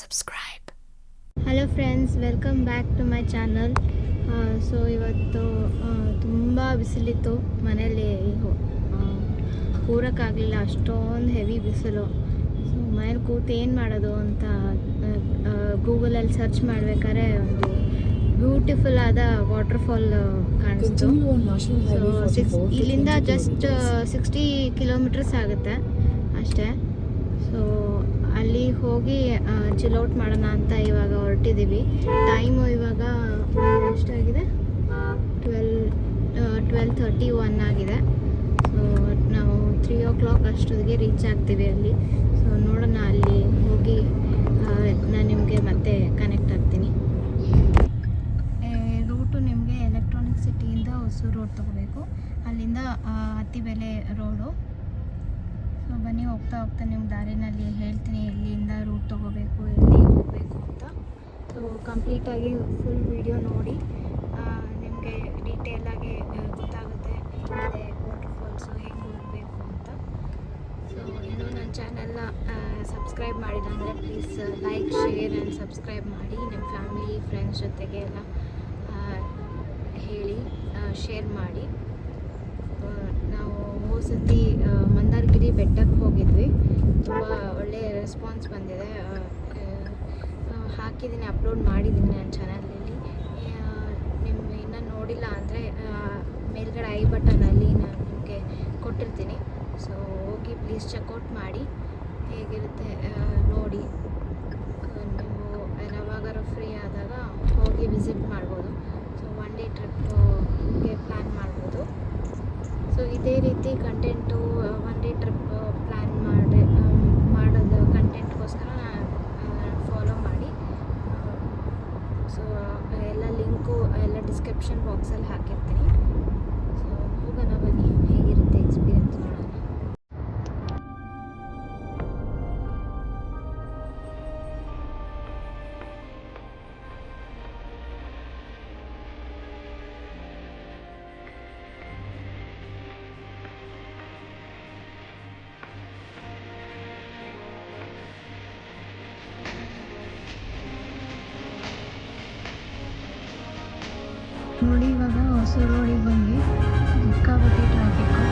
Subscribe hello friends welcome back to my channel so ಇವತ್ತು ತುಂಬ ಬಿಸಿಲಿತ್ತು. ಮನೇಲಿ ಕೂರಕ್ಕಾಗಲಿಲ್ಲ. ಅಷ್ಟೊಂದು ಹೆವಿ ಬಿಸಿಲು. ಸೊ ಮನೇಲಿ ಕೂತು ಏನು ಮಾಡೋದು ಅಂತ ಗೂಗಲಲ್ಲಿ ಸರ್ಚ್ ಮಾಡ್ಬೇಕಾದ್ರೆ ಒಂದು ಬ್ಯೂಟಿಫುಲ್ ಆದ ವಾಟರ್ಫಾಲ್ ಕಾಣಿಸ್ತು. ಸೊ ಇಲ್ಲಿಂದ ಜಸ್ಟ್ ಸಿಕ್ಸ್ಟಿ ಕಿಲೋಮೀಟರ್ಸ್ ಆಗುತ್ತೆ. ಅಷ್ಟೇ. ಸೊ ಅಲ್ಲಿ ಹೋಗಿ ಚಿಲೌಟ್ ಮಾಡೋಣ ಅಂತ ಇವಾಗ ಹೊರಟಿದ್ದೀವಿ ಟೈಮು ಇವಾಗ ಎಷ್ಟಾಗಿದೆ? ಟ್ವೆಲ್ ಟ್ವೆಲ್ ಥರ್ಟಿ ಒನ್ ಆಗಿದೆ. ಸೊ ನಾವು ತ್ರೀ ಓ ಕ್ಲಾಕ್ ಅಷ್ಟೊತ್ತಿಗೆ ರೀಚ್ ಆಗ್ತೀವಿ ಅಲ್ಲಿ. ಸೊ ನೋಡೋಣ ಅಲ್ಲಿ ಹೋಗಿ ನಾನು ನಿಮಗೆ ಮತ್ತೆ ಕನೆಕ್ಟ್ ಆಗ್ತೀನಿ. ರೂಟು ನಿಮಗೆ ಎಲೆಕ್ಟ್ರಾನಿಕ್ ಸಿಟಿಯಿಂದ ಹೊಸೂರು ರೋಡ್ ತೊಗೋಬೇಕು. ಅಲ್ಲಿಂದ ಅತಿ ಅತ್ತಿಬೆಲೆ ರೋಡು ಸೊ ಬನ್ನಿ, ಹೋಗ್ತಾ ಹೋಗ್ತಾ ನಿಮ್ಮ ದಾರಿನಲ್ಲಿ ಹೇಳ್ತೀನಿ, ಎಲ್ಲಿಂದ ರೂಟ್ ತೊಗೋಬೇಕು, ಎಲ್ಲಿ ಹೋಗಬೇಕು ಅಂತ. ಸೊ ಕಂಪ್ಲೀಟಾಗಿ ಫುಲ್ ವಿಡಿಯೋ ನೋಡಿ. ನಿಮಗೆ ಡೀಟೇಲಾಗಿ ಗೊತ್ತಾಗುತ್ತೆ, ಹೇಗಿದೆ ವಾಟರ್ ಫಾಲ್ಸು ಹೆಂಗೆ ಹೋಗಬೇಕು ಅಂತ. ಸೊ ಇನ್ನೂ ನನ್ನ ಚಾನೆಲ್ನ ಸಬ್ಸ್ಕ್ರೈಬ್ ಮಾಡಿಲ್ಲ ಅಂದರೆ please like share and subscribe ಮಾಡಿ. ನಿಮ್ಮ ಫ್ಯಾಮಿಲಿ ಫ್ರೆಂಡ್ಸ್ ಜೊತೆಗೆ ಎಲ್ಲ ಹೇಳಿ ಶೇರ್ ಮಾಡಿ. ನಾವು ಮೂರು ಸತಿ ಮಂದಾರಗಿರಿ ಬೆಟ್ಟಕ್ಕೆ ಹೋಗಿದ್ವಿ. ತುಂಬ ಒಳ್ಳೆಯ ರೆಸ್ಪಾನ್ಸ್ ಬಂದಿದೆ. ಹಾಕಿದ್ದೀನಿ ಅಪ್ಲೋಡ್ ಮಾಡಿದ್ದೀನಿ ನನ್ನ ಚಾನಲಲ್ಲಿ ನಿಮ್ಮ ಇನ್ನೂ ನೋಡಿಲ್ಲ ಅಂದರೆ ಮೇಲ್ಗಡೆ ಐ ಬಟನಲ್ಲಿ ನಾನು ನಿಮಗೆ ಕೊಟ್ಟಿರ್ತೀನಿ. ಸೊ ಹೋಗಿ ಪ್ಲೀಸ್ ಚೆಕ್ಔಟ್ ಮಾಡಿ. ಹೇಗಿರುತ್ತೆ ನೋಡಿ. ನೀವು ಯಾವಾಗಾರು ಫ್ರೀ ಆದಾಗ ಹೋಗಿ ವಿಸಿಟ್ ಮಾಡ್ಬೋದು ಸೊ ಒನ್ ಡೇ ಟ್ರಿಪ್ಗೆ ಪ್ಲ್ಯಾನ್ ಮಾಡ್ಬೋದು ಸೊ ಇದೇ ರೀತಿ content one day trip plan ಮಾಡಿ ಮಾಡೋದು ಕಂಟೆಂಟ್ಗೋಸ್ಕರ ಫಾಲೋ ಮಾಡಿ. ಸೊ ಎಲ್ಲ ಲಿಂಕು ಎಲ್ಲ ಡಿಸ್ಕ್ರಿಪ್ಷನ್ ಬಾಕ್ಸಲ್ಲಿ ಹಾಕಿರ್ತೀನಿ. ನೋಡಿ ಇವಾಗ ಹೊಸ ರೋಡಿಗೆ ಬಂದ್ವಿ. ಸಿಕ್ಕಾಪಟ್ಟೆ ಟ್ರಾಫಿಕ್ಕು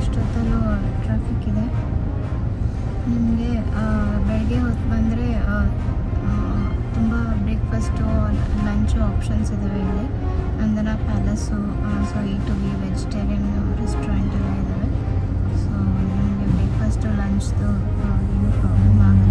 ಇಷ್ಟೊತ್ತಲ್ಲೂ ಟ್ರಾಫಿಕ್ ಇದೆ. ನಿಮಗೆ ಬೆಳಗ್ಗೆ ಹೊತ್ತು ಬಂದರೆ ತುಂಬ ಬ್ರೇಕ್ಫಾಸ್ಟು ಲಂಚು ಆಪ್ಷನ್ಸ್ ಇದ್ದಾವೆ ಇಲ್ಲಿ. ನಂದನ ಪ್ಯಾಲೇಸು ಸೊ ಈ ಟು ಬಿ ವೆಜಿಟೇರಿಯನ್ ರೆಸ್ಟೋರೆಂಟ್ ಎಲ್ಲ ಇದ್ದಾವೆ ಸೊ ನಿಮಗೆ ಬ್ರೇಕ್ಫಾಸ್ಟು ಲಂಚ್ದು ಏನು ಪ್ರಾಬ್ಲಮ್ ಆಗಲ್ಲ.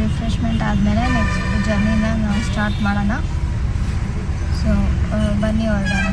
ರಿಫ್ರೆಶ್ಮೆಂಟ್ ಆದಮೇಲೆ ನೆಕ್ಸ್ಟ್ ಜರ್ನಿನ ನಾವು ಸ್ಟಾರ್ಟ್ ಮಾಡೋಣ. ಸೊ ಬನ್ನಿ ಹೊರಡೋಣ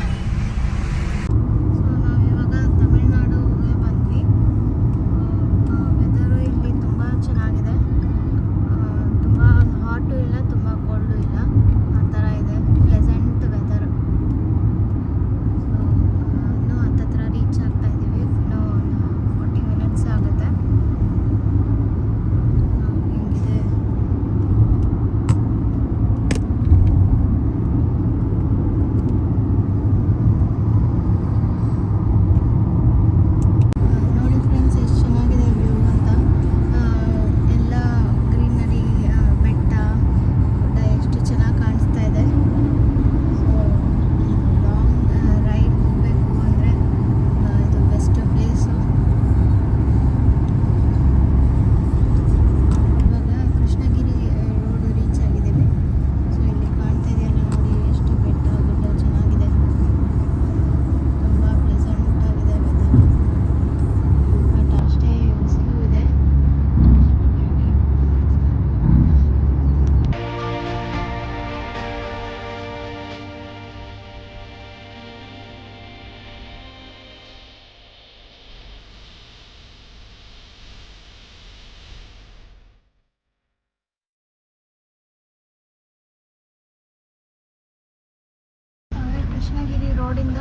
ಚನ್ನಗಿರಿ ರೋಡಿಂದ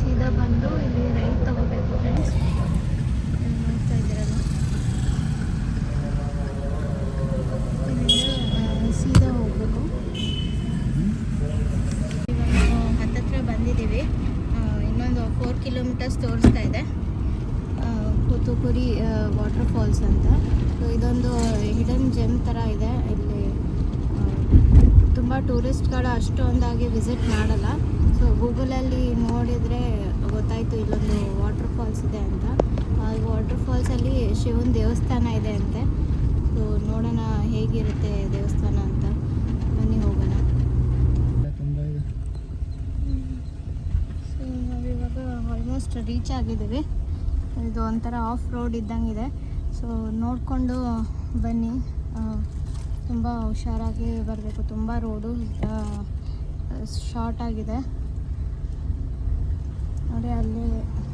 ಸೀದಾ ಬಂದು ಇಲ್ಲಿ ರೈಟ್ ತಗೋಬೇಕು ಫ್ರೆಂಡ್ಸ್ ನೋಡ್ತಾ ಇದ್ದೀರಲ್ಲ ಇಲ್ಲಿಂದ ಸೀದಾ ಹೋಗ್ಬೇಕು. ಹತ್ತತ್ರ ಬಂದಿದ್ದೀವಿ. ಇನ್ನೊಂದು ಫೋರ್ ಕಿಲೋಮೀಟರ್ಸ್ ತೋರಿಸ್ತಾ ಇದೆ. ಕೂತುಕುರಿ ವಾಟರ್ ಫಾಲ್ಸ್ ಅಂತ. ಸೊ ಇದೊಂದು ಹಿಡನ್ ಜೆಮ್ ಥರ ಇದೆ. ಇಲ್ಲಿ ತುಂಬ ಟೂರಿಸ್ಟ್ಗಳು ಅಷ್ಟೊಂದಾಗಿ ವಿಸಿಟ್ ಮಾಡಲ್ಲ. ಸೊ ಗೂಗಲಲ್ಲಿ ನೋಡಿದರೆ ಗೊತ್ತಾಯಿತು ಇಲ್ಲೊಂದು ವಾಟರ್ ಫಾಲ್ಸ್ ಇದೆ ಅಂತ. ಆ ವಾಟರ್ ಫಾಲ್ಸಲ್ಲಿ ಶಿವನ ದೇವಸ್ಥಾನ ಇದೆ ಅಂತೆ. ಸೊ ನೋಡೋಣ ಹೇಗಿರುತ್ತೆ ದೇವಸ್ಥಾನ ಅಂತ. ಬನ್ನಿ ಹೋಗೋಣ. ಸೊ ನಾವಿವಾಗ ಆಲ್ಮೋಸ್ಟ್ ರೀಚ್ ಆಗಿದ್ದೀವಿ. ಇದು ಒಂಥರ ಆಫ್ ರೋಡ್ ಇದ್ದಂಗಿದೆ ಸೊ ನೋಡಿಕೊಂಡು ಬನ್ನಿ. ತುಂಬ ಹುಷಾರಾಗಿ ಬರಬೇಕು. ತುಂಬ ರೋಡು ಶಾರ್ಟ್ ಆಗಿದೆ. ನೋಡಿ ಅಲ್ಲಿ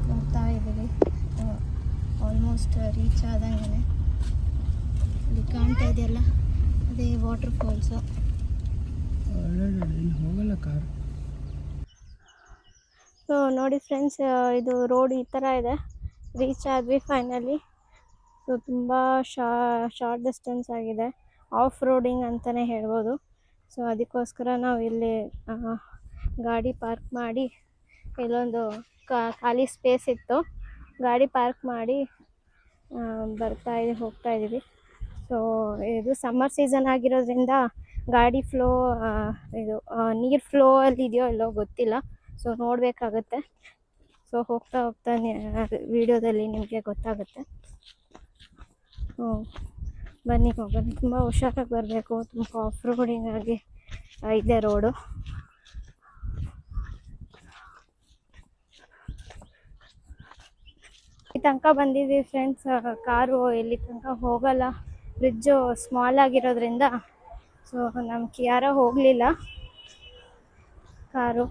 ನೋಡ್ತಾ ಇದ್ದೀವಿ. ಆಲ್ಮೋಸ್ಟ್ ರೀಚ್ ಆದಂಗೆ ಅಲ್ಲಿ ಕಾಣ್ತಾ ಇದೆಯಲ್ಲ? ಅದೇ ವಾಟರ್ ಫಾಲ್ಸು ಹೋಗಲ್ಲ ಕಾರ್. ಸೊ ನೋಡಿ ಫ್ರೆಂಡ್ಸ್ ಇದು ರೋಡ್ ಈ ಥರ ಇದೆ. ರೀಚ್ ಆದ್ವಿ ಫೈನಲಿ ಸೊ ತುಂಬ ಶಾ ಶಾರ್ಟ್ ಡಿಸ್ಟೆನ್ಸ್ ಆಗಿದೆ. ಆಫ್ ರೋಡಿಂಗ್ ಅಂತಲೇ ಹೇಳ್ಬೋದು. ಸೊ ಅದಕ್ಕೋಸ್ಕರ ನಾವು ಇಲ್ಲಿ ಗಾಡಿ ಪಾರ್ಕ್ ಮಾಡಿ ಇಲ್ಲೊಂದು ಖಾಲಿ ಸ್ಪೇಸ್ ಇತ್ತು. ಗಾಡಿ ಪಾರ್ಕ್ ಮಾಡಿ ಬರ್ತಾ ಇದ್ದೀವಿ ಹೋಗ್ತಾ ಇದ್ದೀವಿ ಸೊ ಇದು ಸಮ್ಮರ್ ಸೀಸನ್ ಆಗಿರೋದ್ರಿಂದ ಗಾಡಿ ಫ್ಲೋ ಇದು ನೀರು ಫ್ಲೋ ಅಲ್ಲಿ ಇದೆಯೋ ಇಲ್ಲೋ ಗೊತ್ತಿಲ್ಲ. ಸೊ ನೋಡಬೇಕಾಗತ್ತೆ. ಸೊ ಹೋಗ್ತಾ ಹೋಗ್ತಾ ವಿಡಿಯೋದಲ್ಲಿ ನಿಮಗೆ ಗೊತ್ತಾಗುತ್ತೆ. ಬನ್ನಿ ಹೋಗೋಣ. ತುಂಬ ಹುಷಾರಾಗಿ ಬರಬೇಕು. ತುಂಬ ಆಫ್ ರೋಡಿಂಗ್ ಆಗಿ ಇದೆ ರೋಡು ಈ ತನಕ ಬಂದಿದ್ದೀವಿ ಫ್ರೆಂಡ್ಸ್ ಕಾರು ಇಲ್ಲಿ ತನಕ ಹೋಗಲ್ಲ. ಬ್ರಿಡ್ಜು ಸ್ಮಾಲ್ ಆಗಿರೋದ್ರಿಂದ ಸೊ ನಮ್ಮ ಕಿಯಾರ ಹೋಗಲಿಲ್ಲ. ಕಾರು.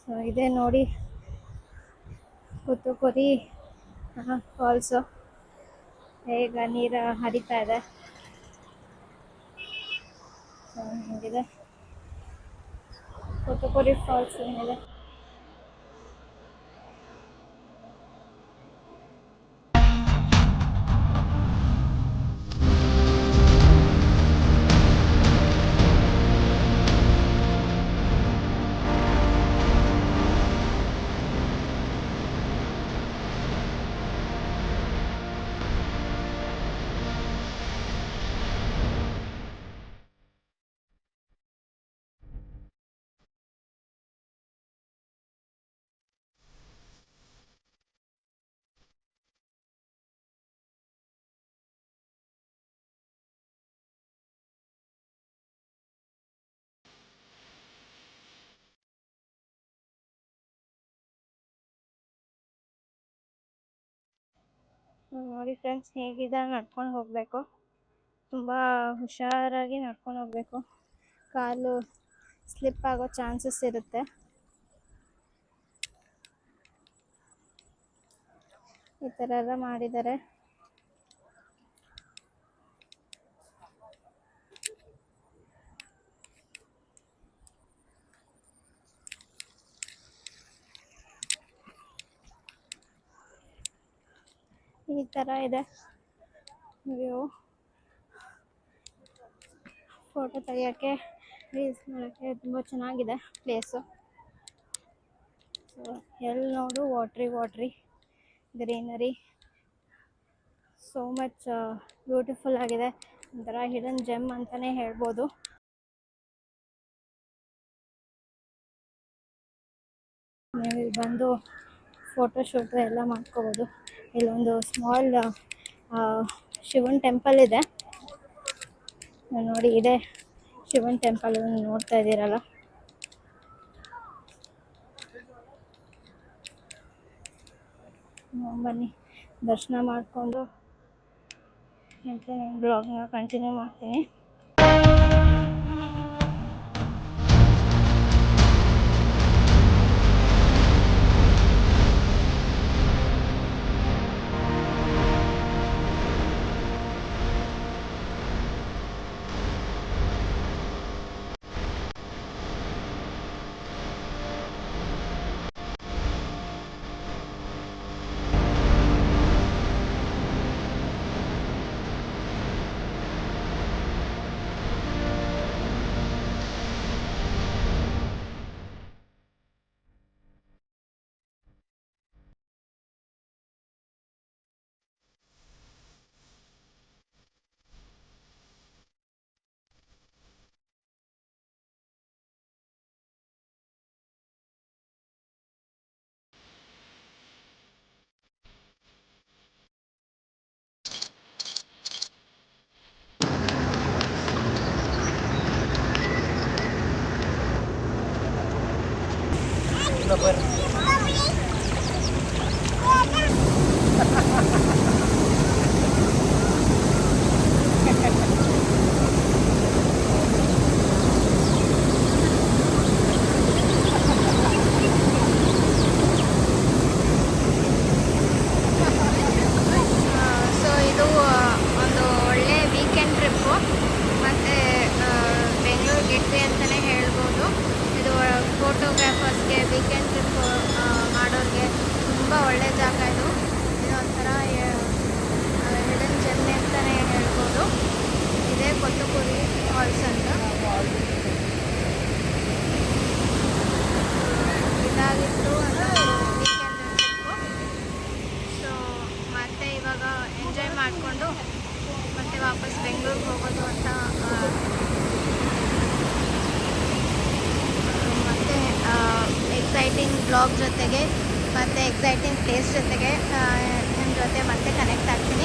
ಸೊ ಇದೆ ನೋಡಿ. ಕುತುಕುರಿ ಫಾಲ್ಸು ಈಗ ನೀರು ಹರಿತಾ ಇದೆ. ಹಿಂಗಿದೆ. ಕುತುಕುರಿ ಫಾಲ್ಸ್ ಏನಿದೆ ನೋಡಿ ಫ್ರೆಂಡ್ಸ್ ಹೇಗಿದೆ ನಡ್ಕೊಂಡು ಹೋಗಬೇಕು. ತುಂಬ ಹುಷಾರಾಗಿ ನಡ್ಕೊಂಡು ಹೋಗಬೇಕು. ಕಾಲು ಸ್ಲಿಪ್ ಆಗೋ ಚಾನ್ಸಸ್ ಇರುತ್ತೆ. ಈ ಥರ ಎಲ್ಲ ಮಾಡಿದ್ದಾರೆ. ಈ ಥರ ಇದೆ. ವ್ಯೂ ಫೋಟೋ ತೆಗಿಯೋಕ್ಕೆ ರೀಲ್ಸ್ ಮಾಡೋಕ್ಕೆ ತುಂಬ ಚೆನ್ನಾಗಿದೆ ಪ್ಲೇಸು ಸೊ ಎಲ್ಲಿ ನೋಡು watery watery greenery so much beautiful ಆಗಿದೆ. ಒಂಥರ ಹಿಡನ್ ಜೆಮ್ ಅಂತಲೇ ಹೇಳ್ಬೋದು. ನೀವು ಬಂದು ಫೋಟೋಶೂಟು ಎಲ್ಲ ಮಾಡ್ಕೋಬೋದು. ಇಲ್ಲೊಂದು ಸ್ಮಾಲ್ ಶಿವನ್ ಟೆಂಪಲ್ ಇದೆ. ನೋಡಿ, ಇದೆ ಶಿವನ್ ಟೆಂಪಲ್ ನೋಡ್ತಾ ಇದ್ದೀರಲ್ಲ. ಬನ್ನಿ. ದರ್ಶನ ಮಾಡಿಕೊಂಡು ಮತ್ತೆ ನಾನು ಬ್ಲಾಗ್ನ ಕಂಟಿನ್ಯೂ ಮಾಡ್ತೀನಿ. ಎಕ್ಸೈಟಿಂಗ್ ಪ್ಲೇಸ್ ಜೊತೆಗೆ ನಿಮ್ಮ ಜೊತೆ ಮತ್ತೆ ಕನೆಕ್ಟ್ ಆಗ್ತೀನಿ.